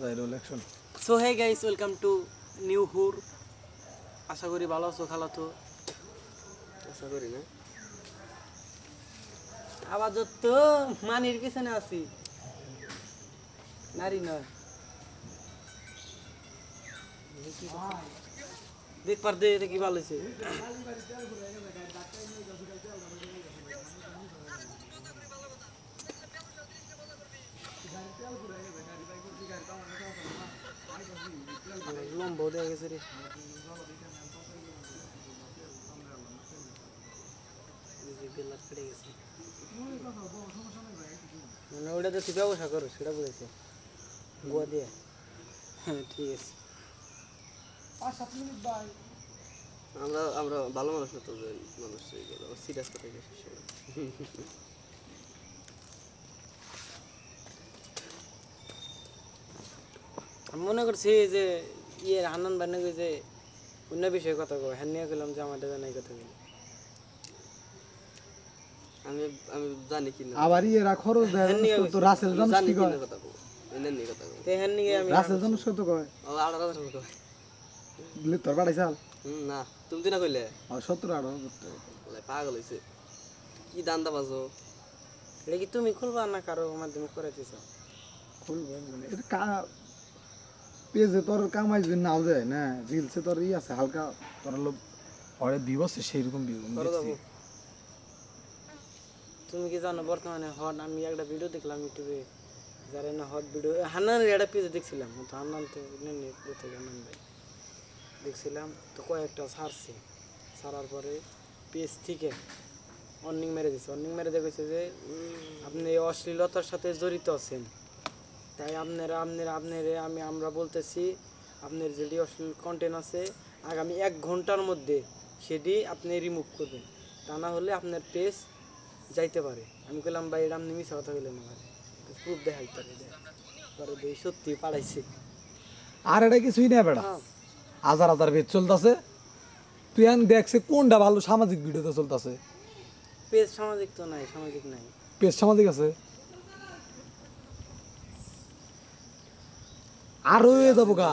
Jairul action so hey guys welcome to new হুর আশা করি ভালো আছো খালাতো আশা করি না। আপাতত মানির পিছনে আছি। নারী নয়। দেখ পার দে এটা কি ভালো হয়েছে? লম্ব দেয়া গেছে রে মানে ওটা তো তুই ব্যবসা করো সেটা বলেছে গোয়া দিয়ে হ্যাঁ ঠিক আছে আমরা আমরা ভালো মানুষ না তো যে মানুষ সিরিয়াস কথা আমি মনে করছি যে ইয়ে হান্নান বান্নে যে অন্য বিষয়ে কথা কো হ্যাঁ নিয়ে গেলাম যে আমাদের জানাই কথা বলি। আমি আমি জানি কি না। আবার ইয়েরা খরচ দেয় তো- রাসেল জানুস কি কি কয়? না কথা কো এনে নিয়ে কথা কো তো হ্যাঁ নিয়ে আমি রাসেল জানুস কত কয়? ও আড়া কথা বলে তোর বাড়াই চাল? না। তুমি তো না কইলে? আর সত্তর আঠারো করতে পাগল হইছে। কি দান্দা বাজো এটা কি তুমি খুলবা না কারও মাধ্যমে করে দিছ খুলবে। এটা কা পেজে তোর কামাই যদি নাও যায় না? রিলসে তোর ই আছে হালকা তোর হলো পরে ভিউ আছে সেইরকম ভিউ যাব তুমি কি জানো বর্তমানে হট আমি একটা ভিডিও দেখলাম ইউটিউবে যারা না হট ভিডিও হান্নানের একটা পেজে দেখছিলাম তো হান্নান তো হান্নান ভাই। দেখছিলাম তো কয়েকটা ছাড়ছে। ছাড়ার পরে পেজ থেকে অর্নিং মেরে দিছে। অর্নিং মেরে দেখেছে যে আপনি অশ্লীলতার সাথে জড়িত আছেন। তাই আপনারা আপনারা আপনারে আমি আমরা বলতেছি আপনার যেটি অশ্লীল কন্টেন্ট আছে আগামী এক ঘণ্টার মধ্যে সেটি আপনি রিমুভ করবেন। তা না হলে আপনার পেজ যাইতে পারে। আমি বললাম ভাই এটা আপনি মিশা কথা বললেন আমার প্রুফ দেখাই পারে পরে দেই সত্যি পাড়াইছে আর এটা কিছুই না বেড়া। হ্যাঁ। হাজার হাজার পেজ চলতেছে। তুই এখন দেখছে কোনটা ভালো সামাজিক ভিডিওতে চলতেছে। পেজ সামাজিক তো নাই সামাজিক নাই। পেজ সামাজিক আছে? আরও যাব গা।